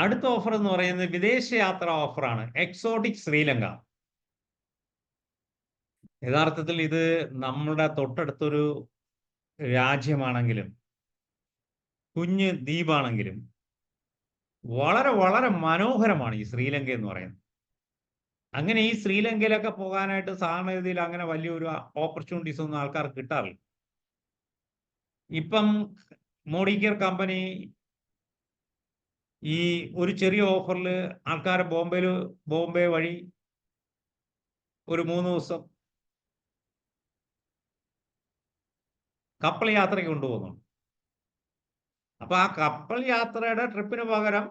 അടുത്ത ഓഫർ എന്ന് പറയുന്നത് വിദേശ വിദേശയാത്ര ഓഫറാണ് എക്സോട്ടിക് ശ്രീലങ്ക. യഥാർത്ഥത്തിൽ ഇത് നമ്മുടെ തൊട്ടടുത്തൊരു രാജ്യമാണെങ്കിലും കുഞ്ഞ് ദ്വീപാണെങ്കിലും വളരെ വളരെ മനോഹരമാണ് ഈ ശ്രീലങ്ക എന്ന് പറയുന്നത്. അങ്ങനെ ഈ ശ്രീലങ്കയിലൊക്കെ പോകാനായിട്ട് സാധാരണഗതിയിൽ അങ്ങനെ വലിയൊരു ഓപ്പർച്യൂണിറ്റീസ് ഒന്നും ആൾക്കാർ കിട്ടാറില്ല. ഇപ്പം മോഡിക്കർ കമ്പനി ഈ ഒരു ചെറിയ ഓഫറിൽ ആൾക്കാരെ ബോംബെയിൽ ബോംബെ വഴി ഒരു മൂന്ന് ദിവസം കപ്പൽ യാത്രയ്ക്ക് കൊണ്ടുപോകുന്നു അപ്പൊ ആ കപ്പൽ യാത്രയുടെ ട്രിപ്പിന് പകരം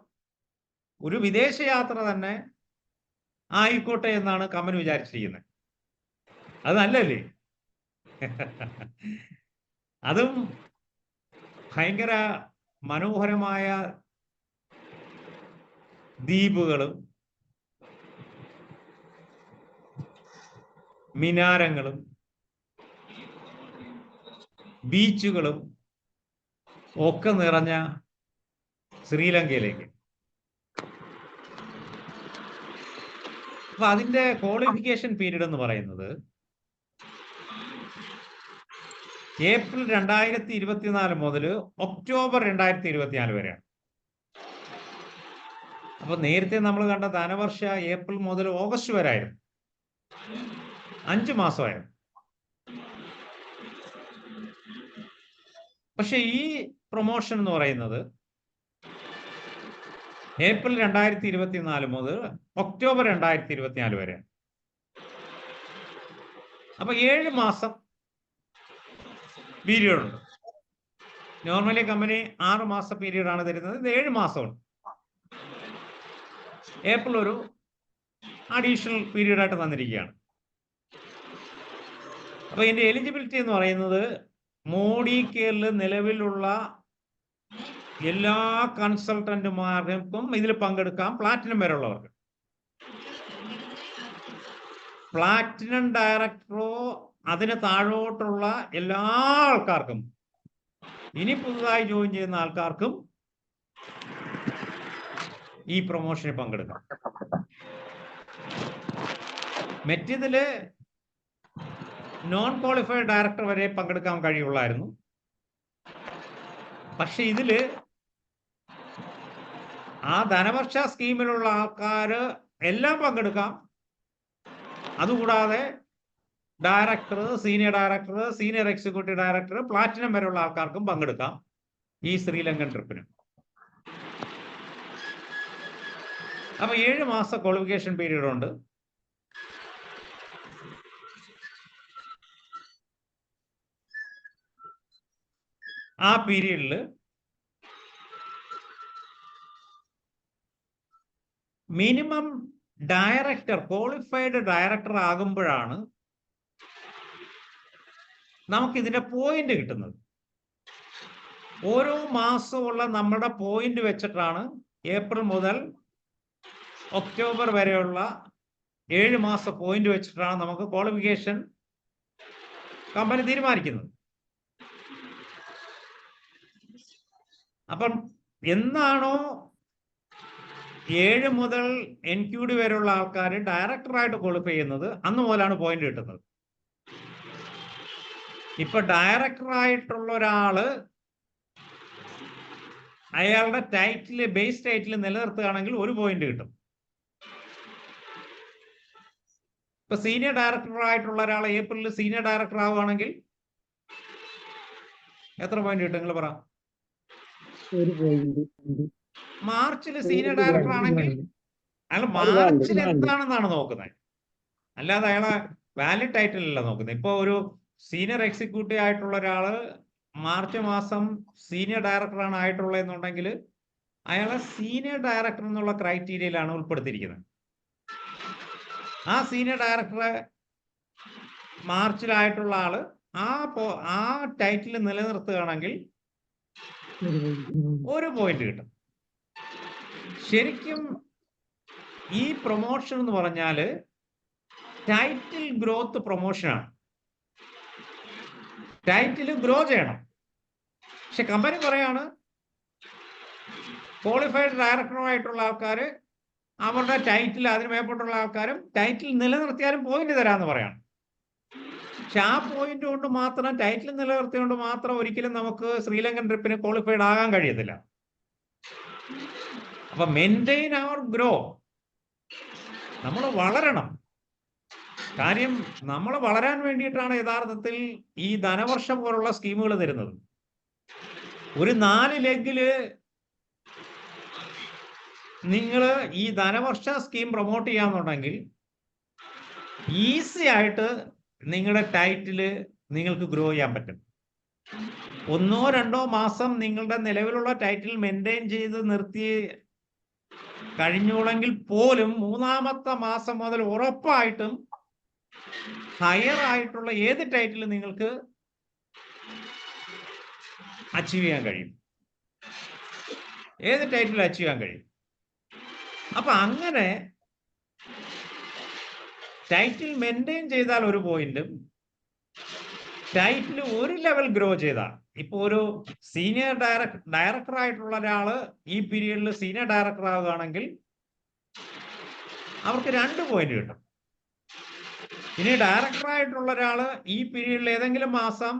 ഒരു വിദേശ യാത്ര തന്നെ ആയിക്കോട്ടെ എന്നാണ് കമ്പനി വിചാരിച്ചിരിക്കുന്നത് അത് നല്ലല്ലേ അതും ഭയങ്കര മനോഹരമായ ദ്വീപുകളും മിനാരങ്ങളും ബീച്ചുകളും ഒക്കെ നിറഞ്ഞ ശ്രീലങ്കയിലേക്ക്. അപ്പൊ അതിന്റെ ക്വാളിഫിക്കേഷൻ പീരീഡ് എന്ന് പറയുന്നത് ഏപ്രിൽ രണ്ടായിരത്തി ഇരുപത്തിനാല് മുതൽ ഒക്ടോബർ രണ്ടായിരത്തി ഇരുപത്തിനാല് വരെയാണ്. അപ്പൊ നേരത്തെ നമ്മൾ കണ്ട ധനവർഷ ഏപ്രിൽ മുതൽ ഓഗസ്റ്റ് വരെ ആയിരുന്നു. അഞ്ചു മാസമായിരുന്നു. പക്ഷെ ഈ പ്രൊമോഷൻ എന്ന് പറയുന്നത് ഏപ്രിൽ രണ്ടായിരത്തി ഇരുപത്തിനാല് മുതൽ ഒക്ടോബർ രണ്ടായിരത്തി ഇരുപത്തിനാല് വരെ. അപ്പൊ ഏഴ് മാസം പീരീഡ് ഉണ്ട് നോർമലി കമ്പനി ആറ് മാസ പീരീഡ് ആണ് തരുന്നത്. ഇത് ഏഴ് മാസമുണ്ട്. ഏപ്രിൽ ഒരു അഡീഷണൽ പീരീഡ് ആയിട്ട് തന്നിരിക്കുകയാണ് അപ്പൊ ഇതിന്റെ എലിജിബിലിറ്റി എന്ന് പറയുന്നത് മോഡി കെയറിൽ നിലവിലുള്ള എല്ലാ കൺസൾട്ടന്റുമാർക്കും ഇതിൽ പങ്കെടുക്കാം. പ്ലാറ്റിനം വരെ ഉള്ളവർക്ക് പ്ലാറ്റിനം ഡയറക്ടറോ അതിന് താഴോട്ടുള്ള എല്ലാ ആൾക്കാർക്കും ഇനി പുതുതായി ജോയിൻ ചെയ്യുന്ന ആൾക്കാർക്കും ഈ പ്രൊമോഷനിൽ പങ്കെടുക്കാം. മറ്റേതിൽ നോൺ ക്വാളിഫൈഡ് ഡയറക്ടർ വരെ പങ്കെടുക്കാൻ കഴിയുള്ളായിരുന്നു. പക്ഷെ ഇതിൽ ആ ധനവർഷ സ്കീമിലുള്ള ആൾക്കാർ എല്ലാം പങ്കെടുക്കാം. അതുകൂടാതെ director senior director senior executive director platinum വരെയുള്ള ആൾക്കാർക്കും പങ്കെടുക്കാം ഈ ശ്രീലങ്കൻ ട്രിപ്പിന് അപ്പൊ ഏഴ് മാസ ക്വാളിഫിക്കേഷൻ പീരീഡ് ഉണ്ട്. ആ പീരീഡിൽ മിനിമം ഡയറക്ടർ ക്വാളിഫൈഡ് ഡയറക്ടർ ആകുമ്പോഴാണ് നമുക്ക് ഇതിന്റെ പോയിന്റ് കിട്ടുന്നത്. ഓരോ മാസമുള്ള നമ്മുടെ പോയിന്റ് വെച്ചിട്ടാണ് ഏപ്രിൽ മുതൽ ഒക്ടോബർ വരെയുള്ള ഏഴ് മാസ പോയിന്റ് വെച്ചിട്ടാണ് നമുക്ക് ക്വാളിഫിക്കേഷൻ കമ്പനി തീരുമാനിക്കുന്നത്. അപ്പം എന്നാണോ ഏഴ് മുതൽ എൻ ക്യൂ ഡി വരെയുള്ള ആൾക്കാർ ഡയറക്ടറായിട്ട് ക്വാളിഫൈ ചെയ്യുന്നത്? അന്ന് മുതലാണ് പോയിന്റ് കിട്ടുന്നത്. ഇപ്പൊ ഡയറക്ടറായിട്ടുള്ള ഒരാൾ അയാളുടെ ടൈറ്റിൽ ബേസ് ടൈറ്റിൽ നിലനിർത്തുകയാണെങ്കിൽ ഒരു പോയിന്റ് കിട്ടും. ഇപ്പൊ സീനിയർ ഡയറക്ടർ ആയിട്ടുള്ള ഒരാൾ ഏപ്രിലിൽ സീനിയർ ഡയറക്ടർ ആവുകയാണെങ്കിൽ എത്ര പോയിന്റ് കിട്ടും നിങ്ങൾ പറ? മാർച്ചിൽ സീനിയർ ഡയറക്ടർ ആണെങ്കിൽ അയാൾ മാർച്ചിൽ എന്താണെന്നാണ് നോക്കുന്നത്. അല്ലാതെ അയാളെ വാലിഡ് ടൈറ്റിൽ അല്ല നോക്കുന്നത്. ഇപ്പൊ ഒരു സീനിയർ എക്സിക്യൂട്ടീവ് ആയിട്ടുള്ള ഒരാൾ മാർച്ച് മാസം സീനിയർ ഡയറക്ടറാണ് ആയിട്ടുള്ളതെന്നുണ്ടെങ്കിൽ അയാളെ സീനിയർ ഡയറക്ടർ എന്നുള്ള ക്രൈറ്റീരിയയിലാണ് ഉൾപ്പെടുത്തിയിരിക്കുന്നത്. ആ സീനിയർ ഡയറക്ടറെ മാർച്ചിലായിട്ടുള്ള ആൾ ആ ആ ടൈറ്റിൽ നിലനിർത്തുകയാണെങ്കിൽ ഒരു പോയിന്റ് കിട്ടും. ശരിക്കും ഈ പ്രൊമോഷൻ എന്ന് പറഞ്ഞാൽ ടൈറ്റിൽ ഗ്രോത്ത് പ്രൊമോഷനാണ് ടൈറ്റിൽ ഗ്രോ ചെയ്യണം. പക്ഷെ കമ്പനി പറയാണ് ക്വാളിഫൈഡ് ഡയറക്ടറുമായിട്ടുള്ള ആൾക്കാർ അവരുടെ ടൈറ്റിൽ അതിന് മേപ്പെട്ടുള്ള ആൾക്കാരും ടൈറ്റിൽ നിലനിർത്തിയാലും പോയിന്റ് തരാമെന്ന് പറയാണ്. പക്ഷെ ആ പോയിന്റ് കൊണ്ട് മാത്രം ടൈറ്റിൽ നിലനിർത്തിയുകൊണ്ട് മാത്രം ഒരിക്കലും നമുക്ക് ശ്രീലങ്കൻ ട്രിപ്പിന് ക്വാളിഫൈഡ് ആകാൻ കഴിയത്തില്ല. അപ്പൊ മെയിന്റെയിൻ അവർ ഗ്രോ നമ്മൾ വളരണം. കാര്യം നമ്മൾ വളരാൻ വേണ്ടിയിട്ടാണ് യഥാർത്ഥത്തിൽ ഈ ധനവർഷം പോലുള്ള സ്കീമുകൾ തരുന്നത്. ഒരു നാല് ലെഗിൽ നിങ്ങൾ ഈ ധനവർഷ സ്കീം പ്രൊമോട്ട് ചെയ്യാന്നുണ്ടെങ്കിൽ ഈസി ആയിട്ട് നിങ്ങളുടെ ടൈറ്റിൽ നിങ്ങൾക്ക് ഗ്രോ ചെയ്യാൻ പറ്റും. ഒന്നോ രണ്ടോ മാസം നിങ്ങളുടെ നിലവിലുള്ള ടൈറ്റിൽ മെയിന്റെയിൻ ചെയ്ത് നിർത്തി കഴിഞ്ഞോളെങ്കിൽ പോലും മൂന്നാമത്തെ മാസം മുതൽ ഉറപ്പായിട്ടും ഹയർ ആയിട്ടുള്ള ഏത് ടൈറ്റിൽ നിങ്ങൾക്ക് അച്ചീവ് ചെയ്യാൻ കഴിയും? ഏത് ടൈറ്റിൽ അച്ചീവ് ചെയ്യാൻ കഴിയും? അപ്പൊ അങ്ങനെ ടൈറ്റിൽ മെയിന്റെയിൻ ചെയ്താൽ ഒരു പോയിന്റും ടൈറ്റിൽ ഒരു ലെവൽ ഗ്രോ ചെയ്താൽ. ഇപ്പൊ ഒരു സീനിയർ ഡയറക്ടർ ഡയറക്ടർ ആയിട്ടുള്ള ഒരാൾ ഈ പീരീഡിൽ സീനിയർ ഡയറക്ടർ ആവുകയാണെങ്കിൽ അവർക്ക് രണ്ട് പോയിന്റ് കിട്ടും. ഇനി ഡയറക്ടർ ആയിട്ടുള്ള ഒരാൾ ഈ പീരീഡിൽ ഏതെങ്കിലും മാസം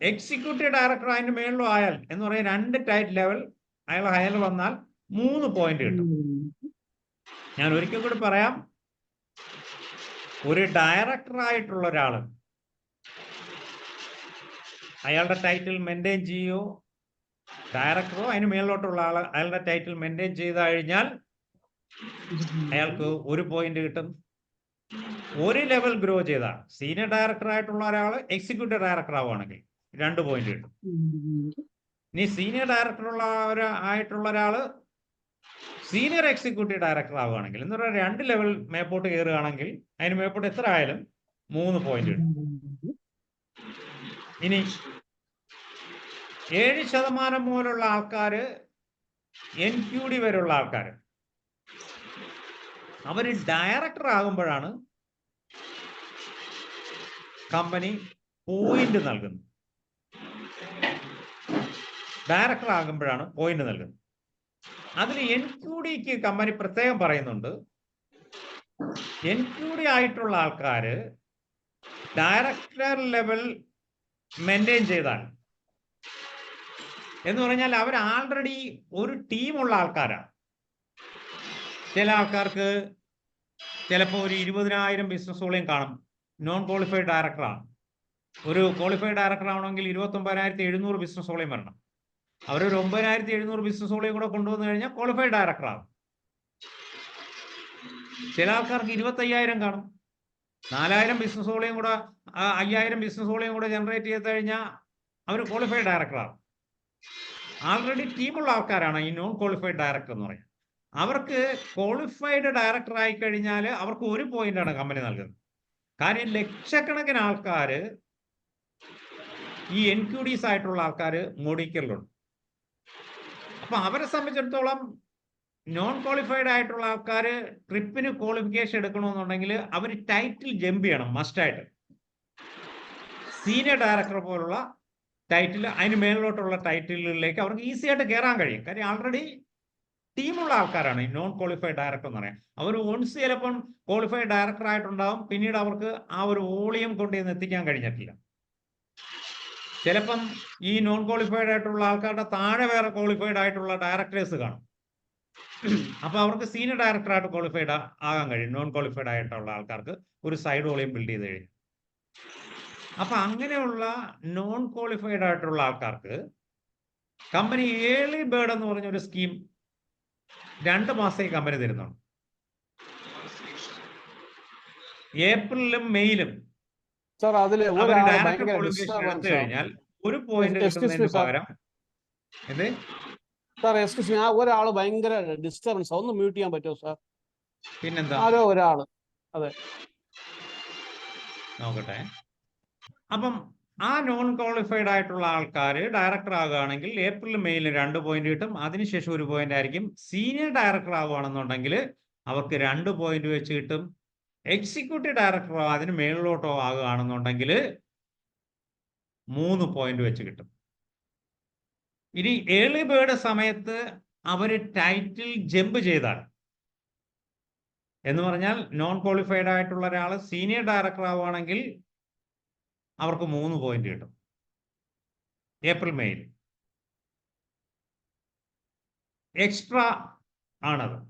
എക്സിക്യൂട്ടീവ് ഡയറക്ടർ അതിന്റെ മേളിലും ആയാൽ എന്ന് പറയുന്ന രണ്ട് ടൈറ്റ് ലെവൽ അയാൾ ഹയർ വന്നാൽ മൂന്ന് പോയിന്റ് കിട്ടും. ഞാൻ ഒരിക്കൽ കൂടി പറയാം. ഒരു ഡയറക്ടർ ആയിട്ടുള്ള ഒരാൾ അയാളുടെ ടൈറ്റിൽ മെയിന്റെയിൻ ചെയ്യോ ഡയറക്ടറോ അതിന് മേളിലോട്ടുള്ള ആൾ അയാളുടെ ടൈറ്റിൽ മെയിന്റെയിൻ ചെയ്ത് കഴിഞ്ഞാൽ അയാൾക്ക് ഒരു പോയിന്റ് കിട്ടും. ഒരു ലെവൽ ഗ്രോ ചെയ്താണ് സീനിയർ ഡയറക്ടർ ആയിട്ടുള്ള ഒരാൾ എക്സിക്യൂട്ടീവ് ഡയറക്ടർ ആവുകയാണെങ്കിൽ രണ്ട് പോയിന്റ് കിട്ടും. ഇനി സീനിയർ ഡയറക്ടർ ഉള്ള ആയിട്ടുള്ള ഒരാൾ സീനിയർ എക്സിക്യൂട്ടീവ് ഡയറക്ടർ ആവുകയാണെങ്കിൽ എന്ന് പറഞ്ഞാൽ രണ്ട് ലെവൽ മേപ്പോട്ട് കയറുകയാണെങ്കിൽ അതിന് മേപ്പോട്ട് എത്ര ആയാലും മൂന്ന് പോയിന്റ് കിട്ടും. ഇനി ഏഴ് ശതമാനം മുതലുള്ള ആൾക്കാര് എൻ ക്യു ഡി വരെയുള്ള ആൾക്കാർ അവർ ഡയറക്ടർ ആകുമ്പോഴാണ് കമ്പനി പോയിന്റ് നൽകുന്നത്. ഡയറക്ടർ ആകുമ്പോഴാണ് പോയിന്റ് നൽകുന്നത്. അതിൽ എൻ ക്യു ഡിക്ക് കമ്പനി പ്രത്യേകം പറയുന്നുണ്ട്. എൻ ക്യു ഡി ആയിട്ടുള്ള ആൾക്കാര് ഡയറക്ടർ ലെവൽ മെയിന്റെയിൻ ചെയ്താൽ എന്ന് പറഞ്ഞാൽ അവർ ആൾറെഡി ഒരു ടീമുള്ള ആൾക്കാരാണ്. ചില ആൾക്കാർക്ക് ചിലപ്പോൾ ഒരു ഇരുപതിനായിരം ബിസിനസ്സുകളെയും കാണും. നോൺ ക്വാളിഫൈഡ് ഡയറക്ടറാണ് ഒരു ക്വാളിഫൈഡ് ഡയറക്ടർ ആവണമെങ്കിൽ ഇരുപത്തൊമ്പതിനായിരത്തി എഴുന്നൂറ് ബിസിനസ്സുകളെയും വരണം. അവരൊരു ഒമ്പതിനായിരത്തി എഴുന്നൂറ് ബിസിനസ്സുകളെയും കൂടെ കൊണ്ടുവന്നു കഴിഞ്ഞാൽ ക്വാളിഫൈഡ് ഡയറക്ടറാണ് ചില ആൾക്കാർക്ക് ഇരുപത്തയ്യായിരം കാണും. നാലായിരം ബിസിനസ്സുകളെയും കൂടെ അയ്യായിരം ബിസിനസ്സുകളെയും കൂടെ ജനറേറ്റ് ചെയ്ത് കഴിഞ്ഞാൽ അവർ ക്വാളിഫൈഡ് ഡയറക്ടറാണ് ആൾറെഡി ടീമുള്ള ആൾക്കാരാണ് ഈ നോൺ ക്വാളിഫൈഡ് ഡയറക്ടർ എന്ന് പറയുന്നത്. അവർക്ക് ക്വാളിഫൈഡ് ഡയറക്ടർ ആയി കഴിഞ്ഞാൽ അവർക്ക് ഒരു പോയിന്റ് ആണ് കമ്പനി നൽകുന്നത്. കാര്യം ലക്ഷക്കണക്കിന് ആൾക്കാർ ഈ എൻക്യൂഡീസ് ആയിട്ടുള്ള ആൾക്കാർ മോഡിക്കലിലുണ്ട്. അപ്പൊ അവരെ സംബന്ധിച്ചിടത്തോളം നോൺ ക്വാളിഫൈഡ് ആയിട്ടുള്ള ആൾക്കാർ ട്രിപ്പിന് ക്വാളിഫിക്കേഷൻ എടുക്കണമെന്നുണ്ടെങ്കിൽ അവർ ടൈറ്റിൽ ജമ്പ് ചെയ്യണം മസ്റ്റായിട്ട് സീനിയർ ഡയറക്ടർ പോലുള്ള ടൈറ്റിൽ അതിന് മേളിലോട്ടുള്ള ടൈറ്റിലുകളിലേക്ക് അവർക്ക് ഈസി ആയിട്ട് കയറാൻ കഴിയും. കാര്യം ആൾറെഡി ടീമുള്ള ആൾക്കാരാണ് ഈ നോൺ ക്വാളിഫൈഡ് ഡയറക്ടർ എന്ന് പറയാം അവർ വൺസ് ചിലപ്പം ക്വാളിഫൈഡ് ഡയറക്ടർ ആയിട്ടുണ്ടാവും പിന്നീട് അവർക്ക് ആ ഒരു വോളിയം കൊണ്ട് എത്തിക്കാൻ കഴിഞ്ഞിട്ടില്ല. ചിലപ്പം ഈ നോൺ ക്വാളിഫൈഡ് ആയിട്ടുള്ള ആൾക്കാരുടെ താഴെ വേറെ ക്വാളിഫൈഡ് ആയിട്ടുള്ള ഡയറക്ടേഴ്സ് കാണും. അപ്പൊ അവർക്ക് സീനിയർ ഡയറക്ടറായിട്ട് ക്വാളിഫൈഡ് ആകാൻ കഴിയും. നോൺ ക്വാളിഫൈഡ് ആയിട്ടുള്ള ആൾക്കാർക്ക് ഒരു സൈഡ് വോളിയം ബിൽഡ് ചെയ്ത് കഴിഞ്ഞു അപ്പൊ അങ്ങനെയുള്ള നോൺ ക്വാളിഫൈഡ് ആയിട്ടുള്ള ആൾക്കാർക്ക് കമ്പനി ഏർലി ബേർഡ് എന്ന് പറഞ്ഞ ഒരു സ്കീം രണ്ട് മാസത്തേക്ക് കമ്പനി തരുന്നുണ്ട്. ഏപ്രിലും മെയ്യിലും സാർ അതിൽ ഡയറക്ടർ ഭയങ്കര എടുത്തു കഴിഞ്ഞാൽ ഒരു പോയിന്റ് കിട്ടുന്നതിന് പകരം എന്ത്? സാർ എക്സ്ക്യൂസ് മീ ആ ഒരാൾ ഭയങ്കര ഡിസ്റ്റർബൻസ് ഒന്ന് മ്യൂട്ട് ചെയ്യാൻ പറ്റുമോ സാർ പിന്നെന്താ? ആരോ ഒരാൾ. നോക്കട്ടെ. അപ്പം ആ നോൺ ക്വാളിഫൈഡ് ആയിട്ടുള്ള ആൾക്കാർ ഡയറക്ടർ ആകുകയാണെങ്കിൽ ഏപ്രിൽ മെയ്യിൽ രണ്ട് പോയിന്റ് കിട്ടും. അതിനുശേഷം ഒരു പോയിന്റ് ആയിരിക്കും. സീനിയർ ഡയറക്ടർ ആവുകയാണെന്നുണ്ടെങ്കിൽ അവർക്ക് രണ്ട് പോയിന്റ് വെച്ച് കിട്ടും. എക്സിക്യൂട്ടീവ് ഡയറക്ടറോ അതിന് മേളിലോട്ടോ ആകുകയാണെന്നുണ്ടെങ്കിൽ മൂന്ന് പോയിന്റ് വെച്ച് കിട്ടും. ഇനി ഏർലി ബേർഡ് സമയത്ത് അവർ ടൈറ്റിൽ ജമ്പ് ചെയ്താണ്. എന്ന് പറഞ്ഞാൽ നോൺ ക്വാളിഫൈഡ് ആയിട്ടുള്ള ഒരാൾ സീനിയർ ഡയറക്ടർ ആവുകയാണെങ്കിൽ അവർക്ക് മൂന്ന് പോയിന്റ് കിട്ടും. ഏപ്രിൽ മെയിൽ എക്സ്ട്രാ ആണത്.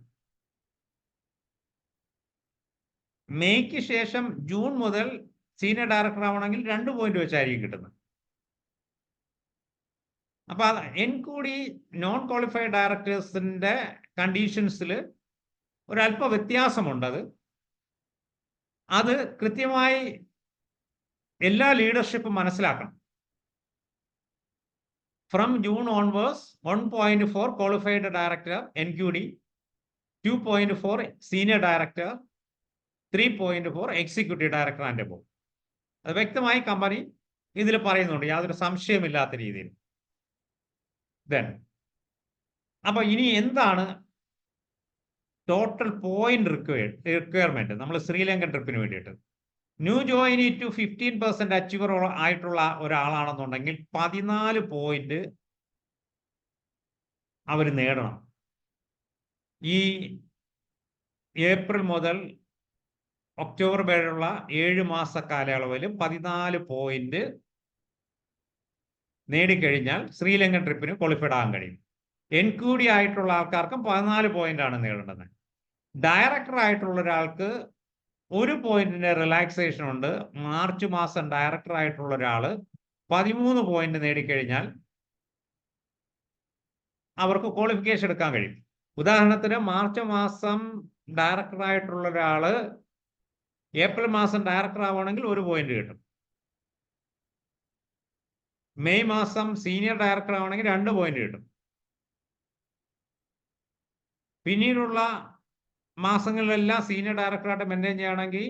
മെയ്ക്ക് ശേഷം ജൂൺ മുതൽ സീനിയർ ഡയറക്ടർ ആവണമെങ്കിൽ രണ്ട് പോയിന്റ് വെച്ചായിരിക്കും കിട്ടുന്നത്. അപ്പൊ എൻ കൂടി നോൺ ക്വാളിഫൈഡ് ഡയറക്ടേഴ്സിന്റെ കണ്ടീഷൻസിൽ ഒരല്പ വ്യത്യാസമുണ്ട് അത് അത് കൃത്യമായി എല്ലാ ലീഡർഷിപ്പും മനസ്സിലാക്കണം. From June onwards one point four qualified director N Q D two point four senior director three point four executive director and അത് വ്യക്തമായി കമ്പനി ഇതിൽ പറയുന്നുണ്ട് യാതൊരു സംശയമില്ലാത്ത രീതിയിൽ. ദെൻ അപ്പൊ ഇനി എന്താണ് ടോട്ടൽ പോയിന്റ് റിക്വയർ റിക്വയർമെന്റ് നമ്മൾ ശ്രീലങ്കൻ ട്രിപ്പിന് വേണ്ടിയിട്ട്. New joinee two fifteen percent achiever ആയിട്ടുള്ള ഒരാളാണെന്നുണ്ടെങ്കിൽ പതിനാല് പോയിന്റ് അവർ നേടണം. ഈ ഏപ്രിൽ മുതൽ ഒക്ടോബർ വരെയുള്ള ഏഴ് മാസ കാലയളവിൽ പതിനാല് പോയിന്റ് നേടിക്കഴിഞ്ഞാൽ ശ്രീലങ്കൻ ട്രിപ്പിന് ക്വാളിഫൈഡ് ആകാൻ കഴിയും. എൻക്വയറി ആയിട്ടുള്ള ആൾക്കാർക്കും പതിനാല് പോയിന്റ് ആണ് നേടേണ്ടത്. ഡയറക്ടർ ആയിട്ടുള്ള ഒരാൾക്ക് ഒരു പോയിന്റിന്റെ റിലാക്സേഷൻ ഉണ്ട്. മാർച്ച് മാസം ഡയറക്ടർ ആയിട്ടുള്ള ഒരാൾ പതിമൂന്ന് പോയിന്റ് നേടിക്കഴിഞ്ഞാൽ അവർക്ക് ക്വാളിഫിക്കേഷൻ എടുക്കാൻ കഴിയും. ഉദാഹരണത്തിന് മാർച്ച് മാസം ഡയറക്ടർ ആയിട്ടുള്ള ഒരാൾ ഏപ്രിൽ മാസം ഡയറക്ടർ ആവുകയാണെങ്കിൽ ഒരു പോയിന്റ് കിട്ടും. മെയ് മാസം സീനിയർ ഡയറക്ടർ ആവണമെങ്കിൽ രണ്ട് പോയിന്റ് കിട്ടും. പിന്നീടുള്ള മാസങ്ങളിലെല്ലാം സീനിയർ ഡയറക്ടറായിട്ട് മെയിന്റെയിൻ ചെയ്യുകയാണെങ്കിൽ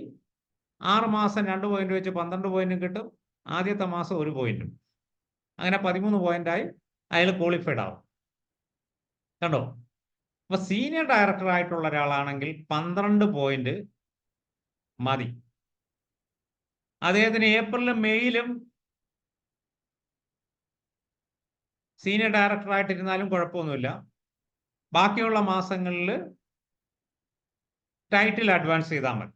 ആറ് മാസം രണ്ട് പോയിന്റ് വെച്ച് പന്ത്രണ്ട് പോയിന്റും കിട്ടും. ആദ്യത്തെ മാസം ഒരു പോയിന്റും അങ്ങനെ പതിമൂന്ന് പോയിന്റായി അയാൾ ക്വാളിഫൈഡ് ആവും. കണ്ടോ? അപ്പൊ സീനിയർ ഡയറക്ടർ ആയിട്ടുള്ള ഒരാളാണെങ്കിൽ പന്ത്രണ്ട് പോയിന്റ് മതി. അദ്ദേഹത്തിന് ഏപ്രിലും മെയ്യിലും സീനിയർ ഡയറക്ടർ ആയിട്ടിരുന്നാലും കുഴപ്പമൊന്നുമില്ല. ബാക്കിയുള്ള മാസങ്ങളിൽ ടൈറ്റിൽ അഡ്വാൻസ് ചെയ്താൽ മതി.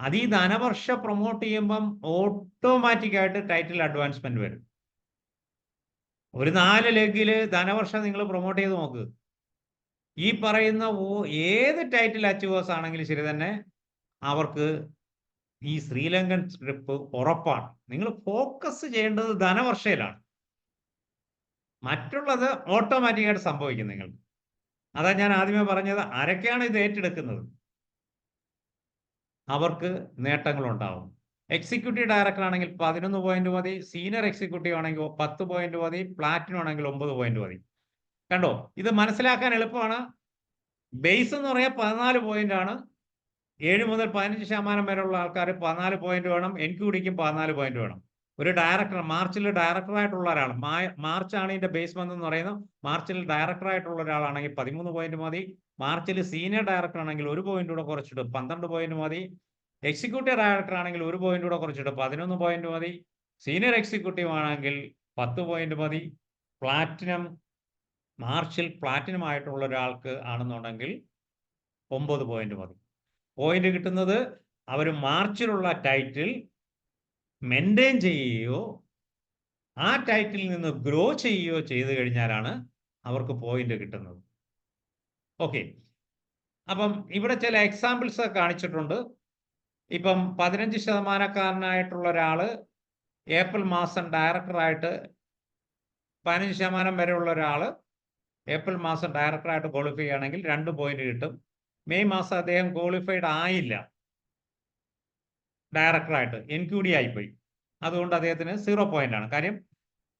അത് ഈ ധനവർഷ പ്രൊമോട്ട് ചെയ്യുമ്പം ഓട്ടോമാറ്റിക് ആയിട്ട് ടൈറ്റിൽ അഡ്വാൻസ്മെന്റ് വരും. ഒരു നാല് ലെഗിൽ ധനവർഷം നിങ്ങൾ പ്രൊമോട്ട് ചെയ്ത് നോക്ക്. ഈ പറയുന്ന ഏത് ടൈറ്റിൽ അച്ചീവേഴ്സ് ആണെങ്കിലും ശരി തന്നെ അവർക്ക് ഈ ശ്രീലങ്കൻ ട്രിപ്പ് ഉറപ്പാണ്. നിങ്ങൾ ഫോക്കസ് ചെയ്യേണ്ടത് ധനവർഷയിലാണ്. മറ്റുള്ളത് ഓട്ടോമാറ്റിക്കായിട്ട് സംഭവിക്കും നിങ്ങൾക്ക്. അതാ ഞാൻ ആദ്യമേ പറഞ്ഞത് ആരൊക്കെയാണ് ഇത് ഏറ്റെടുക്കുന്നത്. അവർക്ക് നേട്ടങ്ങൾ ഉണ്ടാവും. എക്സിക്യൂട്ടീവ് ഡയറക്ടർ ആണെങ്കിൽ പതിനൊന്ന് പോയിന്റ് മതി സീനിയർ എക്സിക്യൂട്ടീവ് ആണെങ്കിൽ പത്ത് പോയിന്റ് മതി പ്ലാറ്റിനും ആണെങ്കിൽ ഒമ്പത് പോയിന്റ് മതി. കണ്ടോ? ഇത് മനസ്സിലാക്കാൻ എളുപ്പമാണ്. ബേസ് എന്ന് പറയാൻ പതിനാല് പോയിന്റ് ആണ്. ഏഴ് മുതൽ പതിനഞ്ച് ശതമാനം വരെയുള്ള ആൾക്കാർ പതിനാല് പോയിന്റ് വേണം എൻക്യൂഡിക്കും പതിനാല് പോയിന്റ് വേണം. ഒരു ഡയറക്ടർ മാർച്ചിൽ ഡയറക്ടറായിട്ടുള്ള ഒരാൾ മാർച്ച് ആണ് ഇതിന്റെ ബേസ് മന്ത് എന്ന് പറയുന്നത്. മാർച്ചിൽ ഡയറക്ടറായിട്ടുള്ള ഒരാളാണെങ്കിൽ പതിമൂന്ന് പോയിന്റ് മതി. മാർച്ചിൽ സീനിയർ ഡയറക്ടർ ആണെങ്കിൽ ഒരു പോയിന്റ് കൂടെ കുറച്ചിട്ട് പന്ത്രണ്ട് പോയിന്റ് മതി. എക്സിക്യൂട്ടീവ് ഡയറക്ടർ ആണെങ്കിൽ ഒരു പോയിന്റ് കൂടെ കുറച്ചിട്ട് പതിനൊന്ന് പോയിന്റ് മതി. സീനിയർ എക്സിക്യൂട്ടീവ് ആണെങ്കിൽ പത്ത് പോയിന്റ് മതി. പ്ലാറ്റിനം മാർച്ചിൽ പ്ലാറ്റിനം ആയിട്ടുള്ള ഒരാൾക്ക് ആണെന്നുണ്ടെങ്കിൽ ഒമ്പത് പോയിന്റ് മതി. പോയിന്റ് കിട്ടുന്നത് അവർ മാർച്ചിലുള്ള ടൈറ്റിൽ മെയിന്റെയിൻ ചെയ്യുകയോ ആ ടൈറ്റിൽ നിന്ന് ഗ്രോ ചെയ്യുകയോ ചെയ്തു കഴിഞ്ഞാലാണ് അവർക്ക് പോയിന്റ് കിട്ടുന്നത്. ഓക്കെ അപ്പം ഇവിടെ ചില എക്സാമ്പിൾസ് കാണിച്ചിട്ടുണ്ട്. ഇപ്പം പതിനഞ്ച് ശതമാനക്കാരനായിട്ടുള്ള ഒരാൾ ഏപ്രിൽ മാസം ഡയറക്ടറായിട്ട് പതിനഞ്ച് ശതമാനം വരെയുള്ള ഒരാൾ ഏപ്രിൽ മാസം ഡയറക്ടറായിട്ട് ക്വാളിഫൈ ആണെങ്കിൽ രണ്ട് പോയിന്റ് കിട്ടും. മെയ് മാസം അദ്ദേഹം ക്വാളിഫൈഡ് ആയില്ല. ഡയറക്ടറായിട്ട് എൻക്യൂഡി ആയിപ്പോയി. അതുകൊണ്ട് അദ്ദേഹത്തിന് സീറോ പോയിന്റ് ആണ്. കാര്യം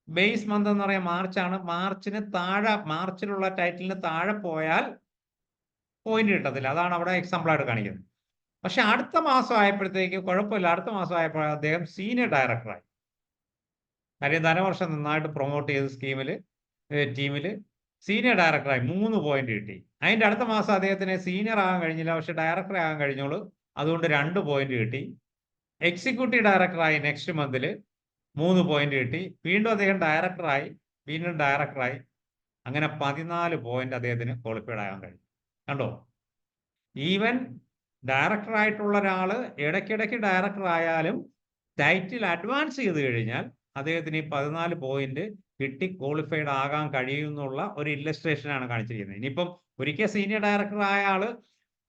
ബേസ് മന്ത് എന്ന് പറയാൻ മാർച്ചാണ് മാർച്ചിന് താഴെ മാർച്ചിലുള്ള ടൈറ്റിലിന് താഴെ പോയാൽ പോയിന്റ് കിട്ടത്തില്ല. അതാണ് അവിടെ എക്സാമ്പിൾ ആയിട്ട് കാണിക്കുന്നത്. പക്ഷെ അടുത്ത മാസം ആയപ്പോഴത്തേക്ക് കുഴപ്പമില്ല. അടുത്ത മാസം ആയപ്പോൾ അദ്ദേഹം സീനിയർ ഡയറക്ടറായി കാര്യം ധനവർഷം നന്നായിട്ട് പ്രൊമോട്ട് ചെയ്ത സ്കീമിൽ ടീമിൽ സീനിയർ ഡയറക്ടറായി മൂന്ന് പോയിന്റ് കിട്ടി. അതിന്റെ അടുത്ത മാസം അദ്ദേഹത്തിന് സീനിയർ ആകാൻ കഴിഞ്ഞില്ല പക്ഷെ ഡയറക്ടർ ആകാൻ കഴിഞ്ഞോളൂ. അതുകൊണ്ട് രണ്ട് പോയിന്റ് കിട്ടി. എക്സിക്യൂട്ടീവ് ഡയറക്ടറായി നെക്സ്റ്റ് മന്തിൽ മൂന്ന് പോയിന്റ് കിട്ടി. വീണ്ടും അദ്ദേഹം ഡയറക്ടറായി വീണ്ടും ഡയറക്ടറായി അങ്ങനെ പതിനാല് പോയിന്റ് അദ്ദേഹത്തിന് ക്വാളിഫൈഡ് ആകാൻ കഴിഞ്ഞു. കണ്ടോ? ഈവൻ ഡയറക്ടറായിട്ടുള്ള ഒരാൾ ഇടയ്ക്കിടയ്ക്ക് ഡയറക്ടർ ആയാലും ടൈറ്റിൽ അഡ്വാൻസ് ചെയ്ത് കഴിഞ്ഞാൽ അദ്ദേഹത്തിന് ഈ പതിനാല് പോയിന്റ് കിട്ടി ക്വാളിഫൈഡ് ആകാൻ കഴിയുമെന്നുള്ള ഒരു ഇല്ലസ്ട്രേഷനാണ് കാണിച്ചിരിക്കുന്നത്. ഇനിയിപ്പം ഒരിക്കൽ സീനിയർ ഡയറക്ടർ ആയ ആൾ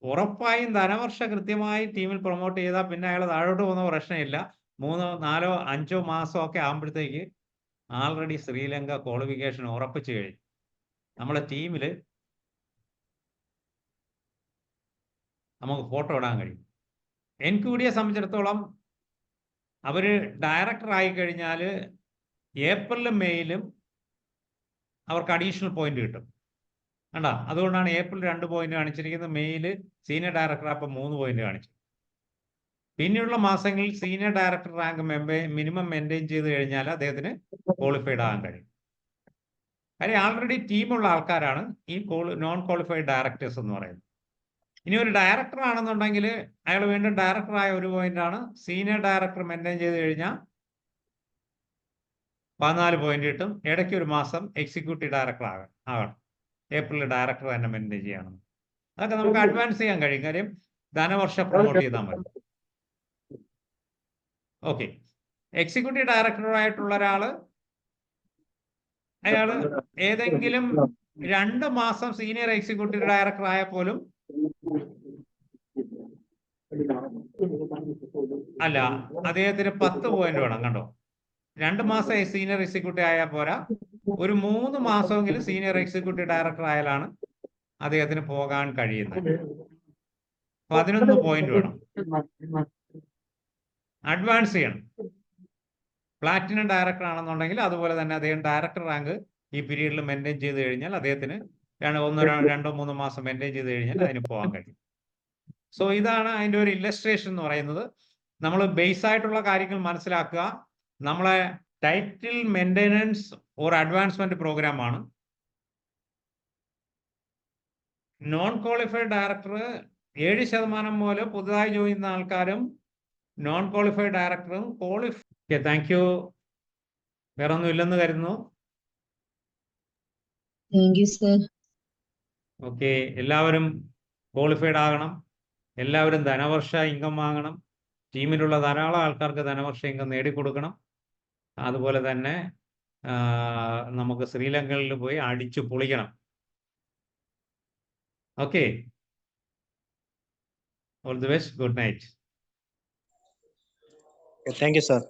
ഉറപ്പായും ധനവർഷ കൃത്യമായി ടീമിൽ പ്രൊമോട്ട് ചെയ്താൽ പിന്നെ അയാൾ താഴോട്ട് പോകുന്ന പ്രശ്നമില്ല. മൂന്നോ നാലോ അഞ്ചോ മാസം ഒക്കെ ആകുമ്പോഴത്തേക്ക് ആൾറെഡി ശ്രീലങ്ക ക്വാളിഫിക്കേഷൻ ഉറപ്പിച്ചു കഴിഞ്ഞു. നമ്മളെ ടീമിൽ നമുക്ക് ഫോട്ടോ ഇടാൻ കഴിയും. എൻക്യൂഡിയെ സംബന്ധിച്ചിടത്തോളം അവർ ഡയറക്ടർ ആയി കഴിഞ്ഞാൽ ഏപ്രിലും മെയിലും അവർക്ക് അഡീഷണൽ പോയിന്റ് കിട്ടും. കണ്ടാ? അതുകൊണ്ടാണ് ഏപ്രിൽ രണ്ട് പോയിന്റ് കാണിച്ചിരിക്കുന്നത്. മെയിൽ സീനിയർ ഡയറക്ടർ അപ്പം മൂന്ന് പോയിന്റ് കാണിച്ചു. പിന്നെയുള്ള മാസങ്ങളിൽ senior director rank minimum maintain ചെയ്ത് കഴിഞ്ഞാൽ അദ്ദേഹത്തിന് ക്വാളിഫൈഡ് ആകാൻ കഴിയും. കാര്യം ആൾറെഡി ടീമുള്ള ആൾക്കാരാണ് ഈ നോൺ ക്വാളിഫൈഡ് ഡയറക്ടേഴ്സ് എന്ന് പറയുന്നത്. ഇനി ഒരു ഡയറക്ടർ ആണെന്നുണ്ടെങ്കിൽ അയാൾ വീണ്ടും ഡയറക്ടർ ആയ ഒരു പോയിന്റ് ആണ്. സീനിയർ ഡയറക്ടർ മെയിന്റെയിൻ ചെയ്ത് കഴിഞ്ഞാൽ പതിനാല് പോയിന്റ് കിട്ടും. ഇടയ്ക്ക് ഒരു മാസം എക്സിക്യൂട്ടീവ് ഡയറക്ടർ ആകണം ആകണം. ഏപ്രിൽ ഡയറക്ടർ തന്നെ മെയിന്റെയിൻ ചെയ്യണം. അതൊക്കെ നമുക്ക് അഡ്വാൻസ് ചെയ്യാൻ കഴിയും. കാര്യം ധനവർഷ പ്രൊമോട്ട് ചെയ്താൽ മതി. ഓക്കെ. എക്സിക്യൂട്ടീവ് ഡയറക്ടറായിട്ടുള്ള ഒരാൾ അയാൾ ഏതെങ്കിലും രണ്ട് മാസം സീനിയർ എക്സിക്യൂട്ടീവ് ഡയറക്ടർ ആയ പോലും അല്ല അദ്ദേഹത്തിന് പത്ത് പോയിന്റ് വേണം. കണ്ടോ? രണ്ട് മാസം സീനിയർ എക്സിക്യൂട്ടീവ് ആയാൽ പോരാ. ഒരു മൂന്ന് മാസമെങ്കിലും സീനിയർ എക്സിക്യൂട്ടീവ് ഡയറക്ടർ ആയാലാണ് അദ്ദേഹത്തിന് പോകാൻ കഴിയുന്നത്. പതിനൊന്ന് പോയിന്റ് വേണം. അഡ്വാൻസ് ചെയ്യണം. പ്ലാറ്റിനം ഡയറക്ടർ ആണെന്നുണ്ടെങ്കിൽ അതുപോലെ തന്നെ അദ്ദേഹം ഡയറക്ടർ റാങ്ക് ഈ പീരീഡിൽ മെയിന്റെയിൻ ചെയ്ത് കഴിഞ്ഞാൽ അദ്ദേഹത്തിന് ഒന്നോ രണ്ടോ മൂന്നോ മാസം മെയിന്റെയിൻ ചെയ്ത് കഴിഞ്ഞാൽ അതിന് പോകാൻ കഴിയും. സോ ഇതാണ് അതിന്റെ ഒരു ഇല്ലസ്ട്രേഷൻ എന്ന് പറയുന്നത്. നമ്മൾ ബേസ് ആയിട്ടുള്ള കാര്യങ്ങൾ മനസ്സിലാക്കുക. നമ്മളെ title maintenance or advancement program ആണ് നോൺ ക്വാളിഫൈഡ് ഡയറക്ടർ ഏഴ് ശതമാനം പോലെ പുതുതായി ജോയിൻ ചെയ്യുന്ന ആൾക്കാരും നോൺ ക്വാളിഫൈഡ് ഡയറക്ടറും ക്വാളിഫൈ താങ്ക് യു വേറെ ഒന്നും ഇല്ലെന്ന് കരുതുന്നു. ഓക്കെ എല്ലാവരും ക്വാളിഫൈഡ് ആകണം. എല്ലാവരും ധനവർഷ ഇൻകം വാങ്ങണം. ടീമിലുള്ള ധാരാളം ആൾക്കാർക്ക് ധനവർഷ ഇൻകം നേടിക്കൊടുക്കണം. അതുപോലെ തന്നെ നമുക്ക് ശ്രീലങ്കയിൽ പോയി അടിച്ചു പൊളിക്കണം. Okay. All the best. Good night. Thank you sir.